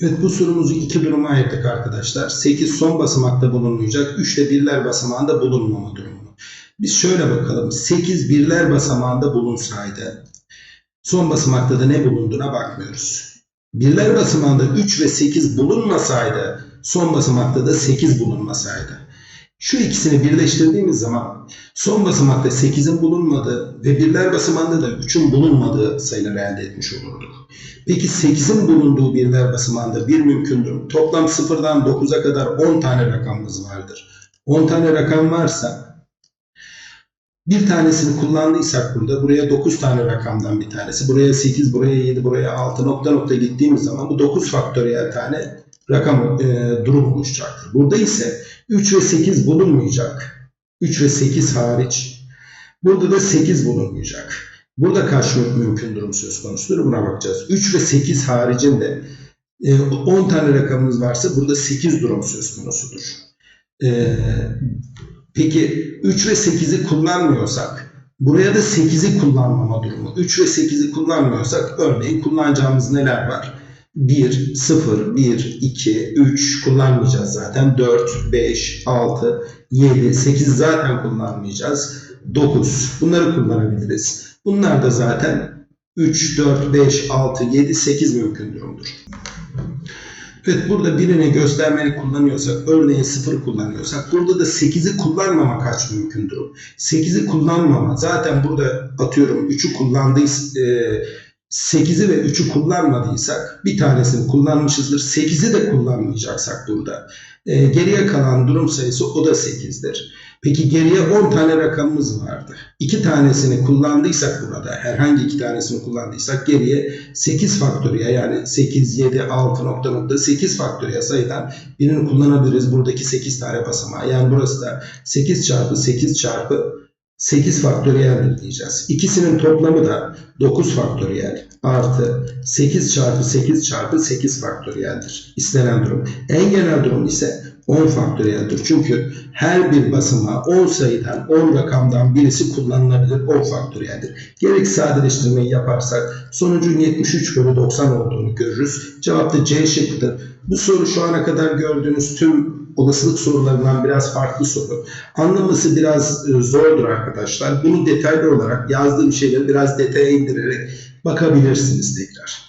Evet bu sorumuzu iki duruma ayırdık arkadaşlar. 8 son basamakta bulunmayacak. 3 de birler basamağında bulunmama durumu. Biz şöyle bakalım. 8 birler basamağında bulunsaydı son basamakta da ne bulunduğuna bakmıyoruz. Birler basamağında 3 ve 8 bulunmasaydı son basamakta da 8 bulunmasaydı. Şu ikisini birleştirdiğimiz zaman son basamakta 8'in bulunmadığı ve birler basamağında da 3'ün bulunmadığı sayıları elde etmiş olurduk. Peki 8'in bulunduğu birler basamağında bir mümkündür. Toplam 0'dan 9'a kadar 10 tane rakamımız vardır. 10 tane rakam varsa bir tanesini kullandıysak burada buraya 9 tane rakamdan bir tanesi. Buraya 8, buraya 7, buraya 6 nokta nokta gittiğimiz zaman bu 9 faktöriyel tane rakam e, durum oluşacaktır. Burada ise 3 ve 8 bulunmayacak. 3 ve 8 hariç. Burada da 8 bulunmayacak. Burada kaç mümkün durum söz konusudur buna bakacağız. 3 ve 8 haricinde e, 10 tane rakamımız varsa burada 8 durum söz konusudur. E, peki 3 ve 8'i kullanmıyorsak buraya da 8'i kullanmama durumu. 3 ve 8'i kullanmıyorsak örneğin kullanacağımız neler var? 1, 0, 1, 2, 3 kullanmayacağız zaten. 4, 5, 6, 7, 8 zaten kullanmayacağız. 9 bunları kullanabiliriz. Bunlar da zaten 3, 4, 5, 6, 7, 8 mümkün durumdur. Evet burada birini göstermeli kullanıyorsak, örneğin 0 kullanıyorsak, burada da 8'i kullanmama kaç mümkün durum? 8'i kullanmama, zaten burada atıyorum 3'ü kullandıysa, 8'i ve 3'ü kullanmadıysak bir tanesini kullanmışızdır. 8'i de kullanmayacaksak burada. E, geriye kalan durum sayısı o da 8'dir. Peki geriye 10 tane rakamımız vardı. 2 tanesini kullandıysak burada herhangi iki tanesini kullandıysak geriye 8 faktöriyel yani 8, 7, 6 nokta nokta 8 faktöriyel sayıdan birini kullanabiliriz. Buradaki 8 tane basamağı. Yani burası da 8 çarpı 8 çarpı 8 faktöriyeldir diyeceğiz. İkisinin toplamı da 9 faktöriyel artı 8 çarpı 8 çarpı 8 faktöriyeldir. İstenen durum. En genel durum ise 10 faktöriyeldir. Çünkü her bir basamağı 10 sayıdan 10 rakamdan birisi kullanılabilir 10 faktöriyeldir. Gerek sadeleştirmeyi yaparsak sonucun 73 bölü 90 olduğunu görürüz. Cevap da C şıkkıdır. Bu soru şu ana kadar gördüğünüz tüm olasılık sorularından biraz farklı soru. Anlaması biraz e, zordur arkadaşlar. Bunu detaylı olarak yazdığım şeyleri biraz detaya indirerek bakabilirsiniz tekrar.